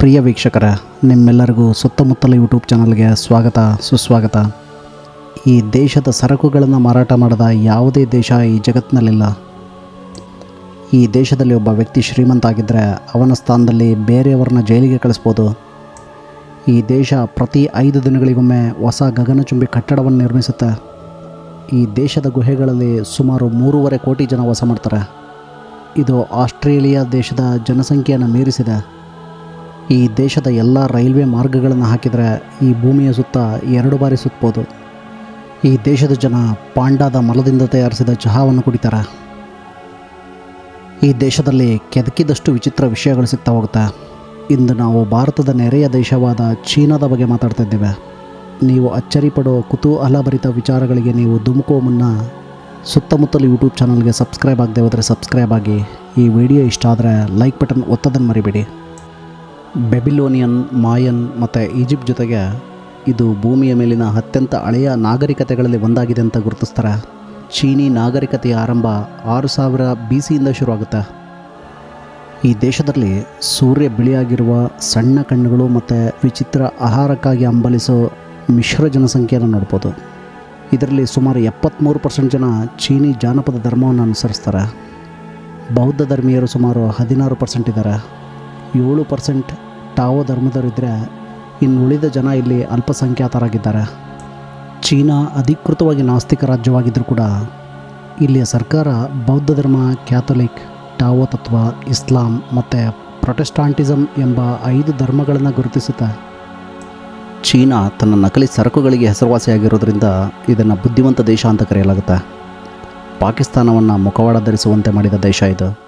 ಪ್ರಿಯ ವೀಕ್ಷಕರ, ನಿಮ್ಮೆಲ್ಲರಿಗೂ ಸುತ್ತಮುತ್ತಲ ಯೂಟ್ಯೂಬ್ ಚಾನಲ್ಗೆ ಸ್ವಾಗತ, ಸುಸ್ವಾಗತ. ಈ ದೇಶದ ಸರಕುಗಳನ್ನು ಮಾರಾಟ ಮಾಡದ ಯಾವುದೇ ದೇಶ ಈ ಜಗತ್ತಿನಲ್ಲಿಲ್ಲ. ಈ ದೇಶದಲ್ಲಿ ಒಬ್ಬ ವ್ಯಕ್ತಿ ಶ್ರೀಮಂತ ಆಗಿದ್ದರೆ ಅವನ ಸ್ಥಾನದಲ್ಲಿ ಬೇರೆಯವರನ್ನ ಜೈಲಿಗೆ ಕಳಿಸ್ಬೋದು. ಈ ದೇಶ ಪ್ರತಿ ಐದು ದಿನಗಳಿಗೊಮ್ಮೆ ಹೊಸ ಗಗನಚುಂಬಿ ಕಟ್ಟಡವನ್ನು ನಿರ್ಮಿಸುತ್ತೆ. ಈ ದೇಶದ ಗುಹೆಗಳಲ್ಲಿ ಸುಮಾರು ಮೂರುವರೆ ಕೋಟಿ ಜನ ವಾಸ ಮಾಡ್ತಾರೆ. ಇದು ಆಸ್ಟ್ರೇಲಿಯಾ ದೇಶದ ಜನಸಂಖ್ಯೆಯನ್ನು ಮೀರಿಸಿದೆ. ಈ ದೇಶದ ಎಲ್ಲ ರೈಲ್ವೆ ಮಾರ್ಗಗಳನ್ನು ಹಾಕಿದರೆ ಈ ಭೂಮಿಯ ಸುತ್ತ ಎರಡು ಬಾರಿ ಸುತ್ತಬೋದು ಈ ದೇಶದ ಜನ ಪಾಂಡಾದ ಮಲದಿಂದ ತಯಾರಿಸಿದ ಚಹಾವನ್ನು ಕುಡಿತಾರೆ. ಈ ದೇಶದಲ್ಲಿ ಕೆದಕಿದಷ್ಟು ವಿಚಿತ್ರ ವಿಷಯಗಳು ಸಿಗ್ತಾ ಹೋಗುತ್ತೆ. ಇಂದು ನಾವು ಭಾರತದ ನೆರೆಯ ದೇಶವಾದ ಚೀನಾದ ಬಗ್ಗೆ ಮಾತಾಡ್ತಾ ಇದ್ದೇವೆ. ನೀವು ಅಚ್ಚರಿ ಪಡೋ ಕುತೂಹಲಭರಿತ ವಿಚಾರಗಳಿಗೆ ನೀವು ಧುಮುಕೋ ಮುನ್ನ ಸುತ್ತಮುತ್ತಲು ಯೂಟ್ಯೂಬ್ ಚಾನಲ್ಗೆ ಸಬ್ಸ್ಕ್ರೈಬ್ ಆಗದೆ ಹೋದರೆ ಸಬ್ಸ್ಕ್ರೈಬ್ ಆಗಿ ಈ ವಿಡಿಯೋ ಇಷ್ಟ ಆದರೆ ಲೈಕ್ ಬಟನ್ ಒತ್ತೋದನ್ನು ಮರಿಬೇಡಿ. ಬೆಬಿಲೋನಿಯನ್, ಮಾಯನ್ ಮತ್ತು ಈಜಿಪ್ಟ್ ಜೊತೆಗೆ ಇದು ಭೂಮಿಯ ಮೇಲಿನ ಅತ್ಯಂತ ಹಳೆಯ ನಾಗರಿಕತೆಗಳಲ್ಲಿ ಒಂದಾಗಿದೆ ಅಂತ ಗುರುತಿಸ್ತಾರೆ. ಚೀನಿ ನಾಗರಿಕತೆಯ ಆರಂಭ ಆರು ಸಾವಿರ ಬಿ ಸಿಯಿಂದ ಶುರುವಾಗುತ್ತೆ. ಈ ದೇಶದಲ್ಲಿ ಸೂರ್ಯ ಬಿಳಿಯಾಗಿರುವ ಸಣ್ಣ ಕಣ್ಣುಗಳು ಮತ್ತು ವಿಚಿತ್ರ ಆಹಾರಕ್ಕಾಗಿ ಹಂಬಲಿಸೋ ಮಿಶ್ರ ಜನಸಂಖ್ಯೆಯನ್ನು ನೋಡ್ಬೋದು. ಇದರಲ್ಲಿ ಸುಮಾರು ಎಪ್ಪತ್ತ್ಮೂರು ಪರ್ಸೆಂಟ್ ಜನ ಚೀನಿ ಜಾನಪದ ಧರ್ಮವನ್ನು ಅನುಸರಿಸ್ತಾರೆ. ಬೌದ್ಧ ಧರ್ಮೀಯರು ಸುಮಾರು ಹದಿನಾರು ಪರ್ಸೆಂಟ್ ಇದ್ದಾರೆ. ಏಳು ಪರ್ಸೆಂಟ್ ಟಾವೋ ಧರ್ಮದವರಿದ್ದರೆ ಇನ್ನು ಉಳಿದ ಜನ ಇಲ್ಲಿ ಅಲ್ಪಸಂಖ್ಯಾತರಾಗಿದ್ದಾರೆ. ಚೀನಾ ಅಧಿಕೃತವಾಗಿ ನಾಸ್ತಿಕ ರಾಜ್ಯವಾಗಿದ್ದರೂ ಕೂಡ ಇಲ್ಲಿಯ ಸರ್ಕಾರ ಬೌದ್ಧ ಧರ್ಮ, ಕ್ಯಾಥೊಲಿಕ್ ಟಾವೋ ತತ್ವ, ಇಸ್ಲಾಂ ಮತ್ತು ಪ್ರೊಟೆಸ್ಟಾಂಟಿಸಮ್ ಎಂಬ ಐದು ಧರ್ಮಗಳನ್ನು ಗುರುತಿಸುತ್ತೆ. ಚೀನಾ ತನ್ನ ನಕಲಿ ಸರಕುಗಳಿಗೆ ಹೆಸರುವಾಸಿಯಾಗಿರೋದ್ರಿಂದ ಇದನ್ನು ಬುದ್ಧಿವಂತ ದೇಶ ಅಂತ ಕರೆಯಲಾಗುತ್ತೆ. ಪಾಕಿಸ್ತಾನವನ್ನು ಮುಖವಾಡ ಧರಿಸುವಂತೆ ಮಾಡಿದ ದೇಶ ಇದು.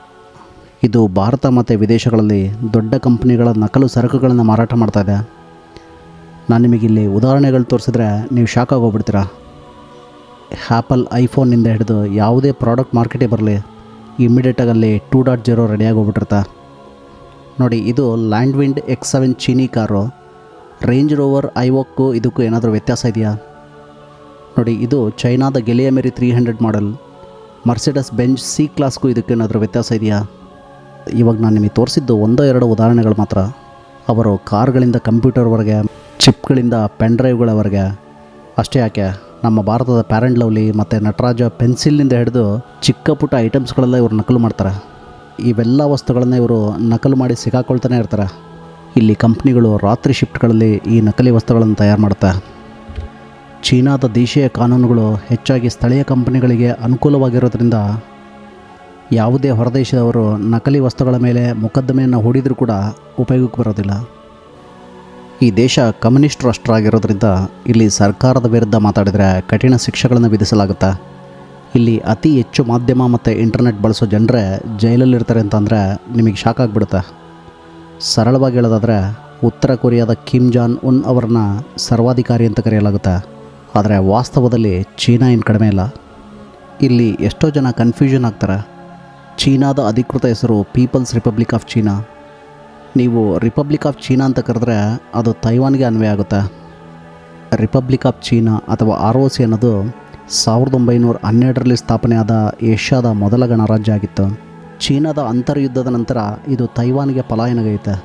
ಇದು ಭಾರತ ಮತ್ತು ವಿದೇಶಗಳಲ್ಲಿ ದೊಡ್ಡ ಕಂಪ್ನಿಗಳ ನಕಲು ಸರಕುಗಳನ್ನು ಮಾರಾಟ ಮಾಡ್ತಾ ಇದೆ. ನಾನು ನಿಮಗಿಲ್ಲಿ ಉದಾಹರಣೆಗಳು ತೋರಿಸಿದ್ರೆ ನೀವು ಶಾಕ್ ಆಗೋಗ್ಬಿಡ್ತೀರಾ. ಆ್ಯಪಲ್ ಐಫೋನಿಂದ ಹಿಡಿದು ಯಾವುದೇ ಪ್ರಾಡಕ್ಟ್ ಮಾರ್ಕೆಟಿಗೆ ಬರಲಿ ಇಮ್ಮಿಡಿಯೇಟಾಗಿ ಅಲ್ಲಿ ಟೂ ಡಾಟ್ ಜೀರೋ ರೆಡಿಯಾಗಿ ಹೋಗ್ಬಿಟ್ಟಿರ್ತಾ ನೋಡಿ, ಇದು ಲ್ಯಾಂಡ್ ವಿಂಡ್ ಎಕ್ಸ್ ಸೆವೆನ್ ಚೀನಿ ಕಾರು. ರೇಂಜ್ ರೋವರ್ ಐವೋಕ್ಕು ಇದಕ್ಕೂ ಏನಾದರೂ ವ್ಯತ್ಯಾಸ ಇದೆಯಾ? ನೋಡಿ, ಇದು ಚೈನಾದ ಗೆಲೆಯ ಮೇರಿ three hundred model Mercedes Benz C ಕ್ಲಾಸ್ಗೂ ಇದಕ್ಕೇನಾದರೂ ವ್ಯತ್ಯಾಸ ಇದೆಯಾ? ಇವಾಗ ನಾನು ನಿಮಗೆ ತೋರಿಸಿದ್ದು ಒಂದೋ ಎರಡು ಉದಾಹರಣೆಗಳು ಮಾತ್ರ. ಅವರು ಕಾರ್ಗಳಿಂದ ಕಂಪ್ಯೂಟರ್ವರೆಗೆ ಚಿಪ್ಗಳಿಂದ ಪೆನ್ ಡ್ರೈವ್ಗಳವರೆಗೆ ಅಷ್ಟೇ ಯಾಕೆ, ನಮ್ಮ ಭಾರತದ ಪ್ಯಾರೆಂಟ್ ಲವ್ಲಿ ಮತ್ತು ನಟರಾಜ ಪೆನ್ಸಿಲ್ನಿಂದ ಹಿಡಿದು ಚಿಕ್ಕ ಪುಟ್ಟ ಐಟಮ್ಸ್ಗಳೆಲ್ಲ ಇವರು ನಕಲು ಮಾಡ್ತಾರೆ. ಇವೆಲ್ಲ ವಸ್ತುಗಳನ್ನು ಇವರು ನಕಲು ಮಾಡಿ ಸಿಗಾಕೊಳ್ತಾನೆ ಇರ್ತಾರೆ. ಇಲ್ಲಿ ಕಂಪ್ನಿಗಳು ರಾತ್ರಿ ಶಿಫ್ಟ್ಗಳಲ್ಲಿ ಈ ನಕಲಿ ವಸ್ತುಗಳನ್ನು ತಯಾರು ಮಾಡುತ್ತೆ. ಚೀನಾದ ದೇಶೀಯ ಕಾನೂನುಗಳು ಹೆಚ್ಚಾಗಿ ಸ್ಥಳೀಯ ಕಂಪನಿಗಳಿಗೆ ಅನುಕೂಲವಾಗಿರೋದ್ರಿಂದ ಯಾವುದೇ ಹೊರದೇಶದವರು ನಕಲಿ ವಸ್ತುಗಳ ಮೇಲೆ ಮೊಕದ್ದಮೆಯನ್ನು ಹೂಡಿದರೂ ಕೂಡ ಉಪಯೋಗಕ್ಕೆ ಬರೋದಿಲ್ಲ. ಈ ದೇಶ ಕಮ್ಯುನಿಸ್ಟ್ ರಾಷ್ಟ್ರ ಆಗಿರೋದ್ರಿಂದ ಇಲ್ಲಿ ಸರ್ಕಾರದ ವಿರುದ್ಧ ಮಾತಾಡಿದರೆ ಕಠಿಣ ಶಿಕ್ಷೆಗಳನ್ನು ವಿಧಿಸಲಾಗುತ್ತಾ? ಇಲ್ಲಿ ಅತಿ ಹೆಚ್ಚು ಮಾಧ್ಯಮ ಮತ್ತು ಇಂಟರ್ನೆಟ್ ಬಳಸೋ ಜನರೇ ಜೈಲಲ್ಲಿರ್ತಾರೆ ಅಂತಂದರೆ ನಿಮಗೆ ಶಾಕ್ ಆಗಿಬಿಡುತ್ತೆ? ಸರಳವಾಗಿ ಹೇಳೋದಾದರೆ, ಉತ್ತರ ಕೊರಿಯಾದ ಕಿಮ್ ಜಾನ್ ಉನ್ ಅವರನ್ನ ಸರ್ವಾಧಿಕಾರಿ ಅಂತ ಕರೆಯಲಾಗುತ್ತೆ? ಆದರೆ ವಾಸ್ತವದಲ್ಲಿ ಚೀನಾ ಏನು ಕಡಿಮೆ ಇಲ್ಲ? ಇಲ್ಲಿ ಎಷ್ಟೋ ಜನ ಕನ್ಫ್ಯೂಷನ್ ಆಗ್ತಾರೆ. ಚೀನಾದ ಅಧಿಕೃತ ಹೆಸರು ಪೀಪಲ್ಸ್ ರಿಪಬ್ಲಿಕ್ ಆಫ್ ಚೀನಾ ನೀವು ರಿಪಬ್ಲಿಕ್ ಆಫ್ ಚೀನಾ ಅಂತ ಕರೆದ್ರೆ ಅದು ತೈವಾನ್ಗೆ ಅನ್ವಯ ಆಗುತ್ತೆ. ರಿಪಬ್ಲಿಕ್ ಆಫ್ ಚೀನಾ ಅಥವಾ ಆರ್ ಓ ಸಿ ಅನ್ನೋದು ಸಾವಿರದ ಒಂಬೈನೂರ ಹನ್ನೆರಡರಲ್ಲಿ ಸ್ಥಾಪನೆಯಾದ ಏಷ್ಯಾದ ಮೊದಲ ಗಣರಾಜ್ಯ ಆಗಿತ್ತು. ಚೀನಾದ ಅಂತರ್ಯುದ್ಧದ ನಂತರ ಇದು ತೈವಾನ್ಗೆ ಪಲಾಯನಗೈತೆ.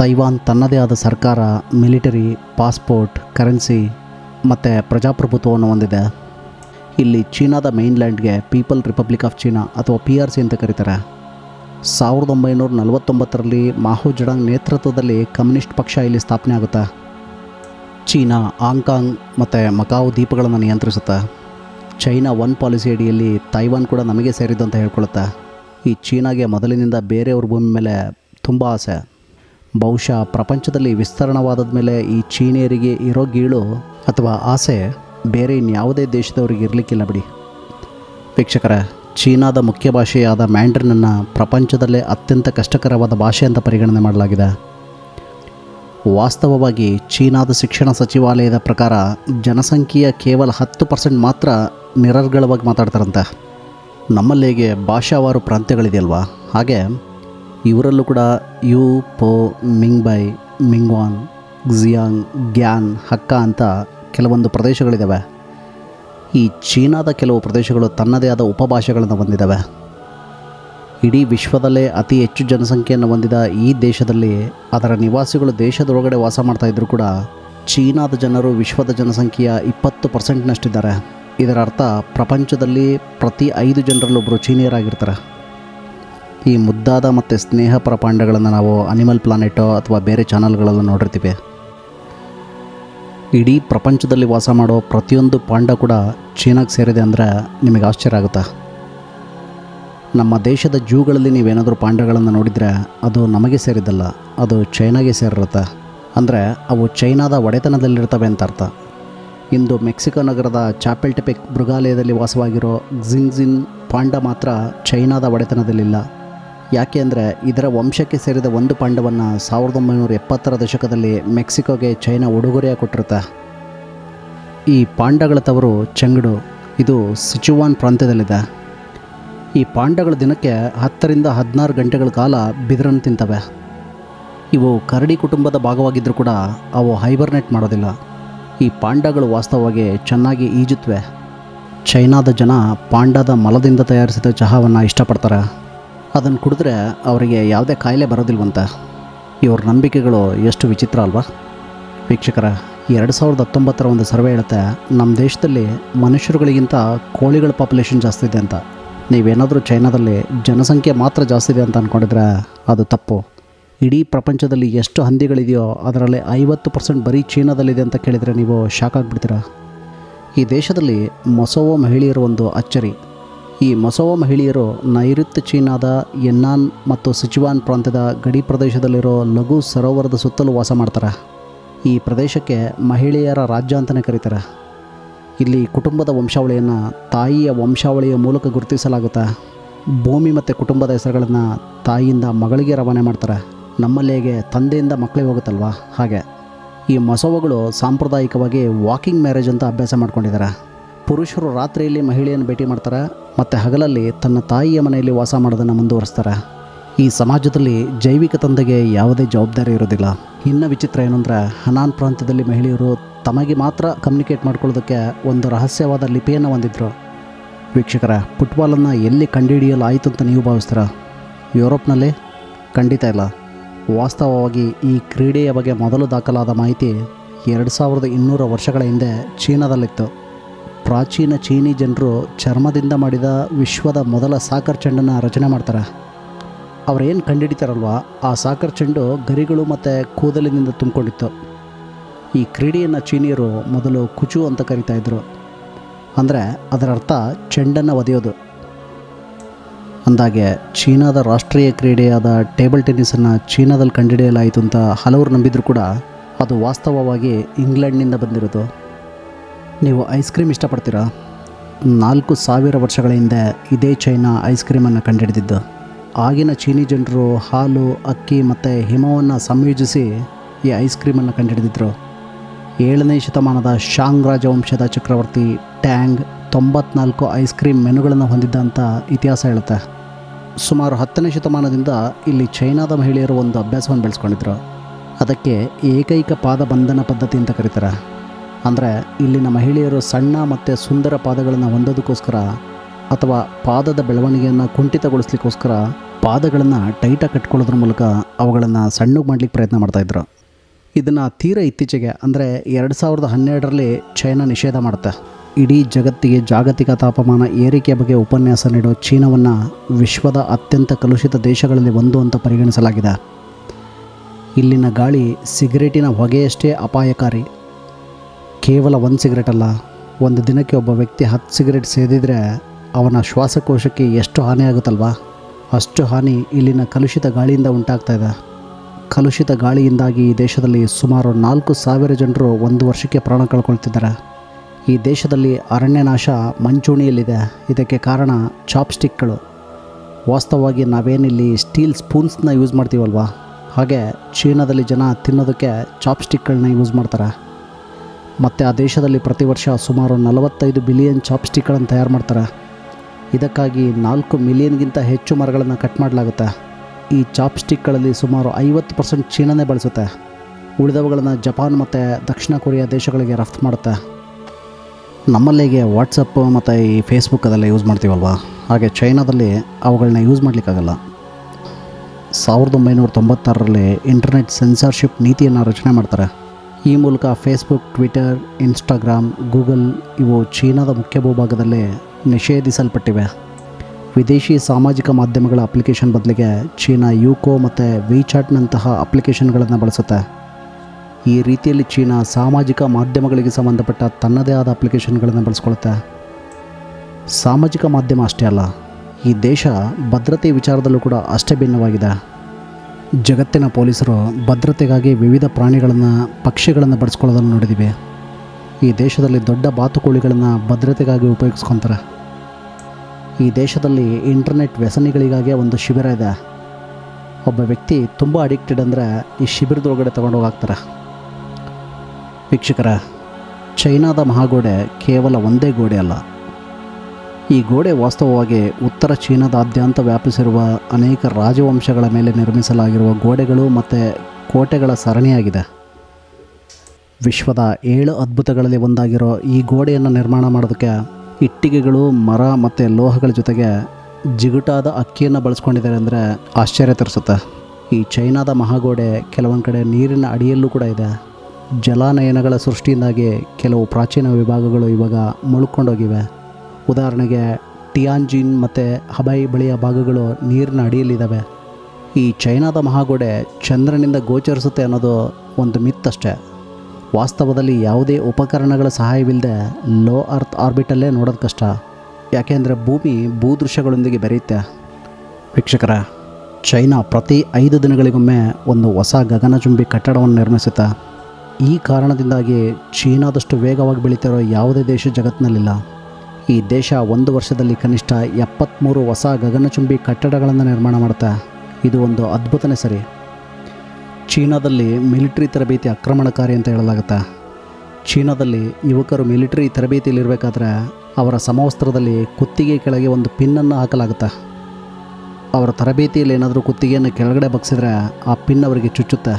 ತೈವಾನ್ ತನ್ನದೇ ಆದ ಸರ್ಕಾರ ಮಿಲಿಟರಿ ಪಾಸ್ಪೋರ್ಟ್ ಕರೆನ್ಸಿ ಮತ್ತು ಪ್ರಜಾಪ್ರಭುತ್ವವನ್ನು ಹೊಂದಿದೆ. ಇಲ್ಲಿ ಚೀನಾದ ಮೇನ್ಲ್ಯಾಂಡ್ಗೆ ಪೀಪಲ್ ರಿಪಬ್ಲಿಕ್ ಆಫ್ ಚೀನಾ ಅಥವಾ ಪಿ ಆರ್ ಸಿ ಅಂತ ಕರೀತಾರೆ. ಸಾವಿರದ ಒಂಬೈನೂರ ನಲವತ್ತೊಂಬತ್ತರಲ್ಲಿ ಮಾಹೋ ಜಡಾಂಗ್ ನೇತೃತ್ವದಲ್ಲಿ ಕಮ್ಯುನಿಸ್ಟ್ ಪಕ್ಷ ಇಲ್ಲಿ ಸ್ಥಾಪನೆ ಆಗುತ್ತೆ. ಚೀನಾ, ಹಾಂಗ್ಕಾಂಗ್ ಮತ್ತು ಮಕಾವು ದ್ವೀಪಗಳನ್ನು ನಿಯಂತ್ರಿಸುತ್ತೆ. ಚೈನಾ ಒನ್ ಪಾಲಿಸಿ ಅಡಿಯಲ್ಲಿ ತೈವಾನ್ ಕೂಡ ನಮಗೆ ಸೇರಿದ್ದು ಅಂತ ಹೇಳ್ಕೊಳುತ್ತೆ. ಈ ಚೀನಾಗೆ ಮೊದಲಿನಿಂದ ಬೇರೆಯವ್ರ ಭೂಮಿ ಮೇಲೆ ತುಂಬ ಆಸೆ. ಬಹುಶಃ ಪ್ರಪಂಚದಲ್ಲಿ ವಿಸ್ತರಣವಾದದ ಮೇಲೆ ಈ ಚೀನಿಯರಿಗೆ ಇರೋ ಗೀಳು ಅಥವಾ ಆಸೆ ಬೇರೆ ಇನ್ಯಾವುದೇ ದೇಶದವ್ರಿಗೆ ಇರಲಿಕ್ಕಿಲ್ಲ ಬಿಡಿ. ವೀಕ್ಷಕರ, ಚೀನಾದ ಮುಖ್ಯ ಭಾಷೆಯಾದ ಮ್ಯಾಂಡ್ರಿನನ್ನು ಪ್ರಪಂಚದಲ್ಲೇ ಅತ್ಯಂತ ಕಷ್ಟಕರವಾದ ಭಾಷೆ ಅಂತ ಪರಿಗಣನೆ ಮಾಡಲಾಗಿದೆ. ವಾಸ್ತವವಾಗಿ ಚೀನಾದ ಶಿಕ್ಷಣ ಸಚಿವಾಲಯದ ಪ್ರಕಾರ ಜನಸಂಖ್ಯೆಯ ಕೇವಲ ಹತ್ತು ಪರ್ಸೆಂಟ್ ಮಾತ್ರ ನಿರರ್ಗಳವಾಗಿ ಮಾತಾಡ್ತಾರಂತೆ. ನಮ್ಮಲ್ಲಿ ಹೇಗೆ ಭಾಷಾವಾರು ಪ್ರಾಂತ್ಯಗಳಿದೆಯಲ್ವಾ? ಹಾಗೆ ಇವರಲ್ಲೂ ಕೂಡ ಯು, ಪೊ ಮಿಂಗ್ಬೈ ಮಿಂಗ್ವಾನ್ ಜಿಯಾಂಗ್ ಗ್ಯಾನ್, ಹಕ್ಕ ಅಂತ ಕೆಲವೊಂದು ಪ್ರದೇಶಗಳಿದ್ದಾವೆ ಈ ಚೀನಾದ ಕೆಲವು ಪ್ರದೇಶಗಳು ತನ್ನದೇ ಆದ ಉಪಭಾಷೆಗಳನ್ನು ಹೊಂದಿದ್ದಾವೆ ಇಡೀ ವಿಶ್ವದಲ್ಲೇ ಅತಿ ಹೆಚ್ಚು ಜನಸಂಖ್ಯೆಯನ್ನು ಹೊಂದಿದ ಈ ದೇಶದಲ್ಲಿ ಅದರ ನಿವಾಸಿಗಳು ದೇಶದೊಳಗಡೆ ವಾಸ ಮಾಡ್ತಾಯಿದ್ರು ಕೂಡ ಚೀನಾದ ಜನರು ವಿಶ್ವದ ಜನಸಂಖ್ಯೆಯ ಇಪ್ಪತ್ತು ಪರ್ಸೆಂಟ್ನಷ್ಟಿದ್ದಾರೆ. ಇದರ ಅರ್ಥ ಪ್ರಪಂಚದಲ್ಲಿ ಪ್ರತಿ ಐದು ಜನರಲ್ಲೊಬ್ಬರು ಚೀನಿಯರಾಗಿರ್ತಾರೆ. ಈ ಮುದ್ದಾದ ಮತ್ತು ಸ್ನೇಹಪರ ಪಾಂಡಗಳನ್ನು ನಾವು ಅನಿಮಲ್ ಪ್ಲಾನೆಟೋ ಅಥವಾ ಬೇರೆ ಚಾನಲ್ಗಳಲ್ಲೂ ನೋಡಿರ್ತೀವಿ. ಇಡೀ ಪ್ರಪಂಚದಲ್ಲಿ ವಾಸ ಮಾಡೋ ಪ್ರತಿಯೊಂದು ಪಾಂಡ ಕೂಡ ಚೀನಾಗೆ ಸೇರಿದೆ ಅಂದರೆ ನಿಮಗೆ ಆಶ್ಚರ್ಯ ಆಗುತ್ತಾ? ನಮ್ಮ ದೇಶದ ಜೂಗಳಲ್ಲಿ ನೀವೇನಾದರೂ ಪಾಂಡಗಳನ್ನು ನೋಡಿದರೆ ಅದು ನಮಗೆ ಸೇರಿದ್ದಲ್ಲ, ಅದು ಚೈನಾಗೆ ಸೇರಿರುತ್ತೆ. ಅಂದರೆ ಅವು ಚೈನಾದ ಒಡೆತನದಲ್ಲಿರ್ತವೆ ಅಂತ ಅರ್ಥ. ಇಂದು ಮೆಕ್ಸಿಕೋ ನಗರದ ಚಾಪೆಲ್ಟೆಪೆಕ್ ಮೃಗಾಲಯದಲ್ಲಿ ವಾಸವಾಗಿರೋ ಜಿಂಗ್ಜಿನ್ ಪಾಂಡ ಮಾತ್ರ ಚೈನಾದ ಒಡೆತನದಲ್ಲಿಲ್ಲ. ಯಾಕೆ ಅಂದರೆ ಇದರ ವಂಶಕ್ಕೆ ಸೇರಿದ ಒಂದು ಪಾಂಡವನ್ನು ಸಾವಿರದ ಒಂಬೈನೂರ ಎಪ್ಪತ್ತರ ದಶಕದಲ್ಲಿ ಮೆಕ್ಸಿಕೋಗೆ ಚೈನಾ ಉಡುಗೊರೆಯಾಗಿ ಕೊಟ್ಟಿರುತ್ತೆ. ಈ ಪಾಂಡಗಳ ತವರು ಚೆಂಗಡು, ಇದು ಸಿಚುವಾನ್ ಪ್ರಾಂತ್ಯದಲ್ಲಿದೆ. ಈ ಪಾಂಡಗಳ ದಿನಕ್ಕೆ ಹತ್ತರಿಂದ ಹದಿನಾರು ಗಂಟೆಗಳ ಕಾಲ ಬಿದಿರನ್ನು ತಿಂತವೆ. ಇವು ಕರಡಿ ಕುಟುಂಬದ ಭಾಗವಾಗಿದ್ದರೂ ಕೂಡ ಅವು ಹೈಬರ್ನೆಟ್ ಮಾಡೋದಿಲ್ಲ. ಈ ಪಾಂಡಗಳು ವಾಸ್ತವವಾಗಿ ಚೆನ್ನಾಗಿ ಈಜುತ್ತವೆ ಚೈನಾದ ಜನ ಪಾಂಡದ ಮಲದಿಂದ ತಯಾರಿಸಿದ ಚಹಾವನ್ನು ಇಷ್ಟಪಡ್ತಾರೆ. ಅದನ್ನು ಕುಡಿದ್ರೆ ಅವರಿಗೆ ಯಾವುದೇ ಕಾಯಿಲೆ ಬರೋದಿಲ್ವಂತ. ಇವ್ರ ನಂಬಿಕೆಗಳು ಎಷ್ಟು ವಿಚಿತ್ರ ಅಲ್ವಾ? ವೀಕ್ಷಕರ, ಎರಡು ಸಾವಿರದ ಹತ್ತೊಂಬತ್ತರ ಒಂದು ಸರ್ವೆ ಹೇಳುತ್ತೆ, ನಮ್ಮ ದೇಶದಲ್ಲಿ ಮನುಷ್ಯರುಗಳಿಗಿಂತ ಕೋಳಿಗಳ ಪಾಪ್ಯುಲೇಷನ್ ಜಾಸ್ತಿ ಇದೆ ಅಂತ. ನೀವೇನಾದರೂ ಚೈನಾದಲ್ಲಿ ಜನಸಂಖ್ಯೆ ಮಾತ್ರ ಜಾಸ್ತಿ ಇದೆ ಅಂತ ಅಂದ್ಕೊಂಡಿದ್ರೆ ಅದು ತಪ್ಪು. ಇಡೀ ಪ್ರಪಂಚದಲ್ಲಿ ಎಷ್ಟು ಹಂದಿಗಳಿದೆಯೋ ಅದರಲ್ಲಿ ಐವತ್ತು ಪರ್ಸೆಂಟ್ ಬರೀ ಚೀನಾದಲ್ಲಿದೆ ಅಂತ ಕೇಳಿದರೆ ನೀವು ಶಾಕ್ ಆಗಿಬಿಡ್ತೀರಾ? ಈ ದೇಶದಲ್ಲಿ ಮೊಸವೋ ಮಹಿಳೆಯರು ಒಂದು ಅಚ್ಚರಿ. ಈ ಮೊಸವ ಮಹಿಳೆಯರು ನೈಋತ್ಯ ಚೀನಾದ ಎನ್ನಾನ್ ಮತ್ತು ಸಿಚುವಾನ್ ಪ್ರಾಂತ್ಯದ ಗಡಿ ಪ್ರದೇಶದಲ್ಲಿರೋ ಲಘು ಸರೋವರದ ಸುತ್ತಲೂ ವಾಸ ಮಾಡ್ತಾರೆ. ಈ ಪ್ರದೇಶಕ್ಕೆ ಮಹಿಳೆಯರ ರಾಜ್ಯ ಅಂತಲೇ ಕರೀತಾರೆ. ಇಲ್ಲಿ ಕುಟುಂಬದ ವಂಶಾವಳಿಯನ್ನು ತಾಯಿಯ ವಂಶಾವಳಿಯ ಮೂಲಕ ಗುರುತಿಸಲಾಗುತ್ತೆ, ಭೂಮಿ ಮತ್ತು ಕುಟುಂಬದ ಹೆಸರುಗಳನ್ನು ತಾಯಿಯಿಂದ ಮಗಳಿಗೆ ರವಾನೆ ಮಾಡ್ತಾರೆ. ನಮ್ಮಲ್ಲಿ ಹೇಗೆ ತಂದೆಯಿಂದ ಮಕ್ಕಳಿಗೆ ಹೋಗುತ್ತಲ್ವಾ? ಹಾಗೆ ಈ ಮೊಸವಗಳು ಸಾಂಪ್ರದಾಯಿಕವಾಗಿ ವಾಕಿಂಗ್ ಮ್ಯಾರೇಜ್ ಅಂತ ಅಭ್ಯಾಸ ಮಾಡ್ಕೊಂಡಿದ್ದಾರೆ ಪುರುಷರು ರಾತ್ರಿಯಲ್ಲಿ ಮಹಿಳೆಯನ್ನು ಭೇಟಿ ಮಾಡ್ತಾರೆ ಮತ್ತು ಹಗಲಲ್ಲಿ ತನ್ನ ತಾಯಿಯ ಮನೆಯಲ್ಲಿ ವಾಸ ಮಾಡೋದನ್ನು ಮುಂದುವರಿಸ್ತಾರೆ. ಈ ಸಮಾಜದಲ್ಲಿ ಜೈವಿಕ ತಂದೆಗೆ ಯಾವುದೇ ಜವಾಬ್ದಾರಿ ಇರೋದಿಲ್ಲ ಇನ್ನು ವಿಚಿತ್ರ ಏನಂದರೆ ಹನಾನ್ ಪ್ರಾಂತ್ಯದಲ್ಲಿ ಮಹಿಳೆಯರು ತಮಗೆ ಮಾತ್ರ ಕಮ್ಯುನಿಕೇಟ್ ಮಾಡ್ಕೊಳ್ಳೋದಕ್ಕೆ ಒಂದು ರಹಸ್ಯವಾದ ಲಿಪಿಯನ್ನು ಹೊಂದಿದ್ರು. ವೀಕ್ಷಕರ ಫುಟ್ಬಾಲನ್ನು ಎಲ್ಲಿ ಕಂಡುಹಿಡಿಯಲಾಯಿತು ಅಂತ ನೀವು ಭಾವಿಸ್ತೀರ? ಯುರೋಪ್ನಲ್ಲಿ? ಖಂಡಿತ ಇಲ್ಲ. ವಾಸ್ತವವಾಗಿ ಈ ಕ್ರೀಡೆಯ ಬಗ್ಗೆ ಮೊದಲು ದಾಖಲಾದ ಮಾಹಿತಿ ಎರಡು ಸಾವಿರದ ಇನ್ನೂರು ವರ್ಷಗಳ ಹಿಂದೆ ಚೀನಾದಲ್ಲಿತ್ತು. ಪ್ರಾಚೀನ ಚೀನಿ ಜನರು ಚರ್ಮದಿಂದ ಮಾಡಿದ ವಿಶ್ವದ ಮೊದಲ ಸಾಕರ್ ಚೆಂಡನ್ನು ರಚನೆ ಮಾಡ್ತಾರೆ. ಅವ್ರೇನು ಕಂಡುಹಿಡಿತಾರಲ್ವ ಆ ಸಾಕರ್ ಚೆಂಡು ಗರಿಗಳು ಮತ್ತು ಕೂದಲಿನಿಂದ ತುಂಬಿಕೊಂಡಿತ್ತು. ಈ ಕ್ರೀಡೆಯನ್ನು ಚೀನಿಯರು ಮೊದಲು ಕುಚು ಅಂತ ಕರಿತಾಯಿದ್ರು ಅಂದರೆ ಅದರ ಅರ್ಥ ಚೆಂಡನ್ನು ಒದೆಯೋದು. ಅಂದಾಗೆ ಚೀನಾದ ರಾಷ್ಟ್ರೀಯ ಕ್ರೀಡೆಯಾದ ಟೇಬಲ್ ಟೆನ್ನಿಸನ್ನು ಚೀನಾದಲ್ಲಿ ಕಂಡುಹಿಡಿಯಲಾಯಿತು ಅಂತ ಹಲವರು ನಂಬಿದ್ರು ಕೂಡ ಅದು ವಾಸ್ತವವಾಗಿ ಇಂಗ್ಲೆಂಡ್ನಿಂದ ಬಂದಿರೋದು. ನೀವು ಐಸ್ ಕ್ರೀಮ್ ಇಷ್ಟಪಡ್ತೀರಾ? ನಾಲ್ಕು ಸಾವಿರ ವರ್ಷಗಳ ಹಿಂದೆ ಇದೇ ಚೈನಾ ಐಸ್ ಕ್ರೀಮನ್ನು ಕಂಡುಹಿಡಿದಿದ್ದು ಆಗಿನ ಚೀನಿ ಜನರು ಹಾಲು, ಅಕ್ಕಿ ಮತ್ತು ಹಿಮವನ್ನು ಸಂಯೋಜಿಸಿ ಈ ಐಸ್ ಕ್ರೀಮನ್ನು ಕಂಡುಹಿಡಿದಿದ್ದರು ಏಳನೇ ಶತಮಾನದ ಶಾಂಗ್ ರಾಜವಂಶದ ಚಕ್ರವರ್ತಿ ಟ್ಯಾಂಗ್ ತೊಂಬತ್ನಾಲ್ಕು ಐಸ್ ಕ್ರೀಮ್ ಮೆನುಗಳನ್ನು ಹೊಂದಿದ್ದ ಅಂತ ಇತಿಹಾಸ ಹೇಳುತ್ತೆ. ಸುಮಾರು ಹತ್ತನೇ ಶತಮಾನದಿಂದ ಇಲ್ಲಿ ಚೈನಾದ ಮಹಿಳೆಯರು ಒಂದು ಅಭ್ಯಾಸವನ್ನು ಬೆಳೆಸ್ಕೊಂಡಿದ್ರು. ಅದಕ್ಕೆ ಏಕೈಕ ಪಾದ ಬಂಧನ ಪದ್ಧತಿ ಅಂತ ಕರೀತಾರೆ. ಅಂದರೆ ಇಲ್ಲಿನ ಮಹಿಳೆಯರು ಸಣ್ಣ ಮತ್ತು ಸುಂದರ ಪಾದಗಳನ್ನು ಹೊಂದೋದಕ್ಕೋಸ್ಕರ ಅಥವಾ ಪಾದದ ಬೆಳವಣಿಗೆಯನ್ನು ಕುಂಠಿತಗೊಳಿಸ್ಲಿಕ್ಕೋಸ್ಕರ ಪಾದಗಳನ್ನು ಟೈಟಾಗಿ ಕಟ್ಕೊಳ್ಳೋದ್ರ ಮೂಲಕ ಅವುಗಳನ್ನು ಸಣ್ಣಗೆ ಮಾಡಲಿಕ್ಕೆ ಪ್ರಯತ್ನ ಮಾಡ್ತಾಯಿದ್ರು ಇದನ್ನು ತೀರ ಇತ್ತೀಚೆಗೆ ಅಂದರೆ ಎರಡು ಸಾವಿರದ ಹನ್ನೆರಡರಲ್ಲಿ ಚೈನಾ ನಿಷೇಧ ಮಾಡುತ್ತೆ. ಇಡೀ ಜಗತ್ತಿಗೆ ಜಾಗತಿಕ ತಾಪಮಾನ ಏರಿಕೆಯ ಬಗ್ಗೆ ಉಪನ್ಯಾಸ ನೀಡೋ ಚೀನಾವನ್ನು ವಿಶ್ವದ ಅತ್ಯಂತ ಕಲುಷಿತ ದೇಶಗಳಲ್ಲಿ ಒಂದು ಅಂತ ಪರಿಗಣಿಸಲಾಗಿದೆ. ಇಲ್ಲಿನ ಗಾಳಿ ಸಿಗರೇಟಿನ ಹೊಗೆಯಷ್ಟೇ ಅಪಾಯಕಾರಿ. ಕೇವಲ ಒಂದು ಸಿಗರೇಟ್ ಅಲ್ಲ, ಒಂದು ದಿನಕ್ಕೆ ಒಬ್ಬ ವ್ಯಕ್ತಿ ಹತ್ತು ಸಿಗರೇಟ್ ಸೇದಿದರೆ ಅವನ ಶ್ವಾಸಕೋಶಕ್ಕೆ ಎಷ್ಟು ಹಾನಿ ಆಗುತ್ತಲ್ವಾ? ಅಷ್ಟು ಹಾನಿ ಇಲ್ಲಿನ ಕಲುಷಿತ ಗಾಳಿಯಿಂದ ಉಂಟಾಗ್ತಾ ಇದೆ. ಕಲುಷಿತ ಗಾಳಿಯಿಂದಾಗಿ ಈ ದೇಶದಲ್ಲಿ ಸುಮಾರು ನಾಲ್ಕು ಸಾವಿರ ಜನರು ಒಂದು ವರ್ಷಕ್ಕೆ ಪ್ರಾಣ ಕಳ್ಕೊಳ್ತಿದ್ದಾರೆ. ಈ ದೇಶದಲ್ಲಿ ಅರಣ್ಯನಾಶ ಮಂಚೂಣಿಯಲ್ಲಿದೆ ಇದಕ್ಕೆ ಕಾರಣ ಚಾಪ್ಸ್ಟಿಕ್ಗಳು. ವಾಸ್ತವವಾಗಿ ನಾವೇನಿಲ್ಲಿ ಸ್ಟೀಲ್ ಸ್ಪೂನ್ಸ್ನ ಯೂಸ್ ಮಾಡ್ತೀವಲ್ವಾ? ಹಾಗೆ ಚೀನಾದಲ್ಲಿ ಜನ ತಿನ್ನೋದಕ್ಕೆ ಚಾಪ್ಸ್ಟಿಕ್ಗಳನ್ನ ಯೂಸ್ ಮಾಡ್ತಾರೆ. ಮತ್ತು ಆ ದೇಶದಲ್ಲಿ ಪ್ರತಿ ವರ್ಷ ಸುಮಾರು ನಲವತ್ತೈದು ಬಿಲಿಯನ್ ಚಾಪ್ಸ್ಟಿಕ್ಗಳನ್ನು ತಯಾರು ಮಾಡ್ತಾರೆ. ಇದಕ್ಕಾಗಿ ನಾಲ್ಕು ಮಿಲಿಯನ್ಗಿಂತ ಹೆಚ್ಚು ಮರಗಳನ್ನು ಕಟ್ ಮಾಡಲಾಗುತ್ತೆ. ಈ ಚಾಪ್ಸ್ಟಿಕ್ಗಳಲ್ಲಿ ಸುಮಾರು ಐವತ್ತು ಪರ್ಸೆಂಟ್ ಚೀನಾನೇ ಬಳಸುತ್ತೆ. ಉಳಿದವುಗಳನ್ನು ಜಪಾನ್ ಮತ್ತು ದಕ್ಷಿಣ ಕೊರಿಯಾ ದೇಶಗಳಿಗೆ ರಫ್ತು ಮಾಡುತ್ತೆ. ನಮ್ಮಲ್ಲಿಗೆ ವಾಟ್ಸಪ್ಪು ಮತ್ತು ಈ ಫೇಸ್ಬುಕ್ ಅದೆಲ್ಲ ಯೂಸ್ ಮಾಡ್ತೀವಲ್ವಾ? ಹಾಗೆ ಚೈನಾದಲ್ಲಿ ಅವುಗಳನ್ನ ಯೂಸ್ ಮಾಡಲಿಕ್ಕಾಗಲ್ಲ. ಸಾವಿರದ ಒಂಬೈನೂರ ತೊಂಬತ್ತಾರರಲ್ಲಿ ಇಂಟರ್ನೆಟ್ ಸೆನ್ಸಾರ್ಶಿಪ್ ನೀತಿಯನ್ನು ರಚನೆ ಮಾಡ್ತಾರೆ. ಈ ಮೂಲಕ ಫೇಸ್ಬುಕ್ ಟ್ವಿಟರ್ ಇನ್ಸ್ಟಾಗ್ರಾಮ್ ಗೂಗಲ್ ಇವು ಚೀನಾದ ಮುಖ್ಯ ಭೂಭಾಗದಲ್ಲಿ ನಿಷೇಧಿಸಲ್ಪಟ್ಟಿವೆ. ವಿದೇಶಿ ಸಾಮಾಜಿಕ ಮಾಧ್ಯಮಗಳ ಅಪ್ಲಿಕೇಶನ್ ಬದಲಿಗೆ ಚೀನಾ ಯೂಕೋ ಮತ್ತು ವಿಚಾಟ್ನಂತಹ ಅಪ್ಲಿಕೇಶನ್ಗಳನ್ನು ಬಳಸುತ್ತೆ. ಈ ರೀತಿಯಲ್ಲಿ ಚೀನಾ ಸಾಮಾಜಿಕ ಮಾಧ್ಯಮಗಳಿಗೆ ಸಂಬಂಧಪಟ್ಟ ತನ್ನದೇ ಆದ ಅಪ್ಲಿಕೇಶನ್ಗಳನ್ನು ಬಳಸ್ಕೊಳ್ಳುತ್ತೆ ಸಾಮಾಜಿಕ ಮಾಧ್ಯಮ ಅಷ್ಟೇ ಅಲ್ಲ, ಈ ದೇಶ ಭದ್ರತೆ ವಿಚಾರದಲ್ಲೂ ಕೂಡ ಅಷ್ಟೇ ಭಿನ್ನವಾಗಿದೆ. ಜಗತ್ತಿನ ಪೊಲೀಸರು ಭದ್ರತೆಗಾಗಿ ವಿವಿಧ ಪ್ರಾಣಿಗಳನ್ನು, ಪಕ್ಷಿಗಳನ್ನು ಬಳಸ್ಕೊಳ್ಳೋದನ್ನು ನೋಡಿದ್ದೀವಿ ಈ ದೇಶದಲ್ಲಿ ದೊಡ್ಡ ಬಾತುಕೋಳಿಗಳನ್ನು ಭದ್ರತೆಗಾಗಿ ಉಪಯೋಗಿಸ್ಕೊತಾರೆ. ಈ ದೇಶದಲ್ಲಿ ಇಂಟರ್ನೆಟ್ ವ್ಯಸನಿಗಳಿಗಾಗಿ ಒಂದು ಶಿಬಿರ ಇದೆ. ಒಬ್ಬ ವ್ಯಕ್ತಿ ತುಂಬ ಅಡಿಕ್ಟೆಡ್ ಅಂದರೆ ಈ ಶಿಬಿರದೊಳಗಡೆ ತಗೊಂಡು ಹೋಗ್ತಾರೆ. ವೀಕ್ಷಕರ, ಚೈನಾದ ಮಹಾಗೋಡೆ ಕೇವಲ ಒಂದೇ ಗೋಡೆ ಅಲ್ಲ. ಈ ಗೋಡೆ ವಾಸ್ತವವಾಗಿ ಉತ್ತರ ಚೀನಾದಾದ್ಯಂತ ವ್ಯಾಪಿಸಿರುವ ಅನೇಕ ರಾಜವಂಶಗಳ ಮೇಲೆ ನಿರ್ಮಿಸಲಾಗಿರುವ ಗೋಡೆಗಳು ಮತ್ತು ಕೋಟೆಗಳ ಸರಣಿಯಾಗಿದೆ. ವಿಶ್ವದ ಏಳು ಅದ್ಭುತಗಳಲ್ಲಿ ಒಂದಾಗಿರೋ ಈ ಗೋಡೆಯನ್ನು ನಿರ್ಮಾಣ ಮಾಡೋದಕ್ಕೆ ಇಟ್ಟಿಗೆಗಳು, ಮರ ಮತ್ತು ಲೋಹಗಳ ಜೊತೆಗೆ ಜಿಗುಟಾದ ಅಕ್ಕಿಯನ್ನು ಬಳಸ್ಕೊಂಡಿದ್ದಾರೆ ಅಂದರೆ ಆಶ್ಚರ್ಯ ತರಿಸುತ್ತೆ. ಈ ಚೈನಾದ ಮಹಾಗೋಡೆ ಕೆಲವೊಂದು ಕಡೆ ನೀರಿನ ಅಡಿಯಲ್ಲೂ ಕೂಡ ಇದೆ. ಜಲಾನಯನಗಳ ಸೃಷ್ಟಿಯಿಂದಾಗಿ ಕೆಲವು ಪ್ರಾಚೀನ ವಿಭಾಗಗಳು ಇವಾಗ ಮುಳುಕೊಂಡೋಗಿವೆ. ಉದಾಹರಣೆಗೆ ಟಿಯಾನ್ಜಿನ್ ಮತ್ತು ಹಬೈ ಬಳಿಯ ಭಾಗಗಳು ನೀರಿನ ಅಡಿಯಲ್ಲಿದ್ದಾವೆ. ಈ ಚೈನಾದ ಮಹಾಗೋಡೆ ಚಂದ್ರನಿಂದ ಗೋಚರಿಸುತ್ತೆ ಅನ್ನೋದು ಒಂದು ಮಿತ್ತಷ್ಟೇ ವಾಸ್ತವದಲ್ಲಿ ಯಾವುದೇ ಉಪಕರಣಗಳ ಸಹಾಯವಿಲ್ಲದೆ ಲೋ ಅರ್ತ್ ಆರ್ಬಿಟಲ್ಲೇ ನೋಡೋದು ಕಷ್ಟ. ಯಾಕೆಂದರೆ ಭೂಮಿ ಭೂದೃಶ್ಯಗಳೊಂದಿಗೆ ಬೆರೆಯುತ್ತೆ. ವೀಕ್ಷಕರ, ಚೈನಾ ಪ್ರತಿ ಐದು ದಿನಗಳಿಗೊಮ್ಮೆ ಒಂದು ಹೊಸ ಗಗನಚುಂಬಿ ಕಟ್ಟಡವನ್ನು ನಿರ್ಮಿಸುತ್ತೆ. ಈ ಕಾರಣದಿಂದಾಗಿ ಚೀನಾದಷ್ಟು ವೇಗವಾಗಿ ಬೆಳೀತಿರೋ ಯಾವುದೇ ದೇಶ ಜಗತ್ತಿನಲ್ಲಿಲ್ಲ. ಈ ದೇಶ ಒಂದು ವರ್ಷದಲ್ಲಿ ಕನಿಷ್ಠ ಎಪ್ಪತ್ತ್ಮೂರು ಹೊಸ ಗಗನಚುಂಬಿ ಕಟ್ಟಡಗಳನ್ನು ನಿರ್ಮಾಣ ಮಾಡುತ್ತೆ. ಇದು ಒಂದು ಅದ್ಭುತನೇ ಸರಿ. ಚೀನಾದಲ್ಲಿ ಮಿಲಿಟರಿ ತರಬೇತಿ ಆಕ್ರಮಣಕಾರಿ ಅಂತ ಹೇಳಲಾಗುತ್ತೆ. ಚೀನಾದಲ್ಲಿ ಯುವಕರು ಮಿಲಿಟರಿ ತರಬೇತಿಯಲ್ಲಿರಬೇಕಾದ್ರೆ ಅವರ ಸಮವಸ್ತ್ರದಲ್ಲಿ ಕುತ್ತಿಗೆ ಕೆಳಗೆ ಒಂದು ಪಿನ್ನನ್ನು ಹಾಕಲಾಗುತ್ತೆ. ಅವರ ತರಬೇತಿಯಲ್ಲಿ ಏನಾದರೂ ಕುತ್ತಿಗೆಯನ್ನು ಕೆಳಗಡೆ ಬಗ್ಸಿದ್ರೆ ಆ ಪಿನ್ ಅವರಿಗೆ ಚುಚ್ಚುತ್ತೆ.